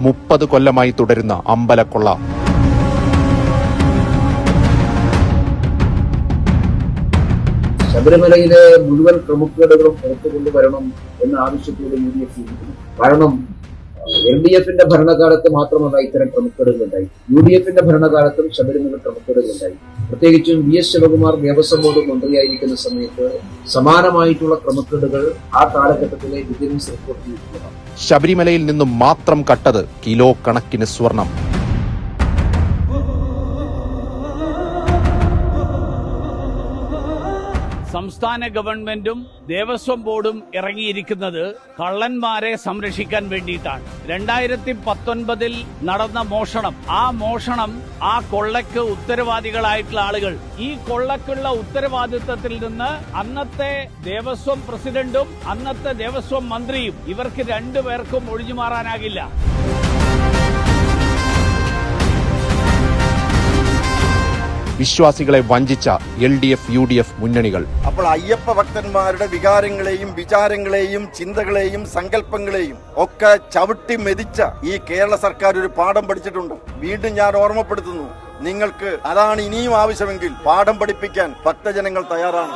മുപ്പത് കൊല്ലമായി തുടരുന്ന അമ്പലക്കൊള്ള. ശബരിമലയിലെ മുഴുവൻ പ്രമുഖ പുറത്തു കൊണ്ടുവരണം എന്ന ആവശ്യത്തോടെ യു ഡി എഫ് കാരണം എൽ ഡി എഫിന്റെ ഭരണകാലത്ത് മാത്രമല്ല ഇത്തരം ക്രമക്കേടുകൾ ഉണ്ടായി യു ഡി എഫിന്റെ ഭരണകാലത്തും ശബരിമല ക്രമക്കേടുകൾ ഉണ്ടായി പ്രത്യേകിച്ചും V S Sivakumar Devaswom board മന്ത്രിയായിരിക്കുന്ന സമയത്ത് സമാനമായിട്ടുള്ള ക്രമക്കേടുകൾ ആ കാലഘട്ടത്തിലെ വിജിലൻസ് റിപ്പോർട്ട് ചെയ്തിട്ടുള്ളതാണ്. ശബരിമലയിൽ നിന്നും മാത്രം കട്ടത് കിലോ കണക്കിന് സ്വർണം. സംസ്ഥാന ഗവൺമെന്റും ദേവസ്വം ബോർഡും ഇറങ്ങിയിരിക്കുന്നത് കള്ളന്മാരെ സംരക്ഷിക്കാൻ വേണ്ടിയിട്ടാണ്. രണ്ടായിരത്തി പത്തൊൻപതിൽ നടന്ന മോഷണം. ആ മോഷണം ആ കൊള്ളയ്ക്ക് ഉത്തരവാദികളായിട്ടുള്ള ആളുകൾ. ഈ കൊള്ളക്കുള്ള ഉത്തരവാദിത്വത്തിൽ നിന്ന് അന്നത്തെ ദേവസ്വം പ്രസിഡന്റും അന്നത്തെ ദേവസ്വം മന്ത്രിയും ഇവർക്ക് രണ്ടുപേർക്കും ഒഴിഞ്ഞു മാറാനാകില്ല വിശ്വാസികളെ വഞ്ചിച്ച L D F U D F മുന്നണികൾ. അപ്പോൾ അയ്യപ്പ ഭക്തന്മാരുടെ വികാരങ്ങളെയും വിചാരങ്ങളെയും ചിന്തകളെയും സങ്കല്പങ്ങളെയും ഒക്കെ ചവിട്ടി മെതിച്ച ഈ കേരള സർക്കാർ ഒരു പാഠം പഠിച്ചിട്ടുണ്ട്. വീണ്ടും ഞാൻ ഓർമ്മപ്പെടുത്തുന്നു. നിങ്ങൾക്ക് അതാണ് ഇനിയും ആവശ്യമെങ്കിൽ പാഠം പഠിപ്പിക്കാൻ ഭക്തജനങ്ങൾ തയ്യാറാണ്.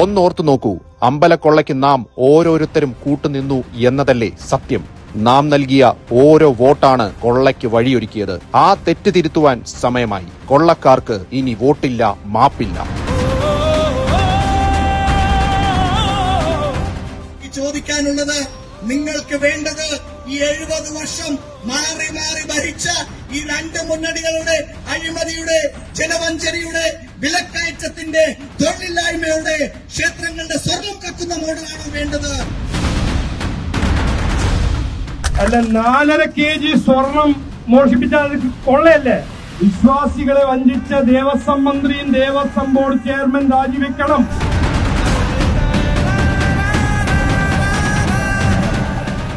ഒന്നോർത്തു നോക്കൂ. അമ്പലക്കൊള്ളയ്ക്ക് നാം ഓരോരുത്തരും കൂട്ടുനിന്നു എന്നതല്ലേ സത്യം. നാം നൽകിയ ഓരോ വോട്ടാണ് കൊള്ളയ്ക്ക് വഴിയൊരുക്കിയത്. ആ തെറ്റ് തിരുത്തുവാൻ സമയമായി. കൊള്ളക്കാർക്ക് ഇനി വോട്ടില്ല മാപ്പില്ല. ചോദിക്കാനുള്ളത് നിങ്ങൾക്ക് വേണ്ടത് ഈ എഴുപത് വർഷം മാറി മാറി ഭരിച്ച ഈ രണ്ട് മുന്നണികളുടെ അഴിമതിയുടെ ജനവഞ്ചനയുടെ വിലക്കയറ്റത്തിന്റെ തൊഴിലില്ലായ്മയുടെ ക്ഷേത്രങ്ങളുടെ സ്വർണം കക്കുന്ന മോഡലാണോ വേണ്ടത്? അല്ല നാലര കെ ജി സ്വർണം മോഷിപ്പിച്ചാൽ അത് കൊള്ളയല്ലേ? വിശ്വാസികളെ വഞ്ചിച്ച ദേവസ്വം മന്ത്രിയും ദേവസ്വം ബോർഡ് ചെയർമാൻ രാജിവെക്കണം.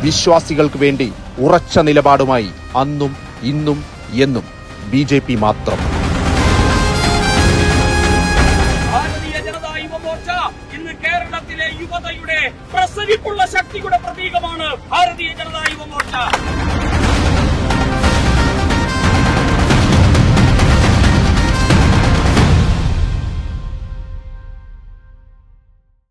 വിശ്വാസികൾക്ക് വേണ്ടി ഉറച്ച നിലപാടുമായി അന്നും ഇന്നും എന്നും ബി ജെ പി മാത്രം. യുവമോർച്ച ഇന്ന് കേരളത്തിലെ യുവതയുടെ പ്രസരിപ്പുള്ള ശക്തിയുടെ പ്രതീകമാണ് ഭാരതീയ ജനതാ യുവമോർച്ച.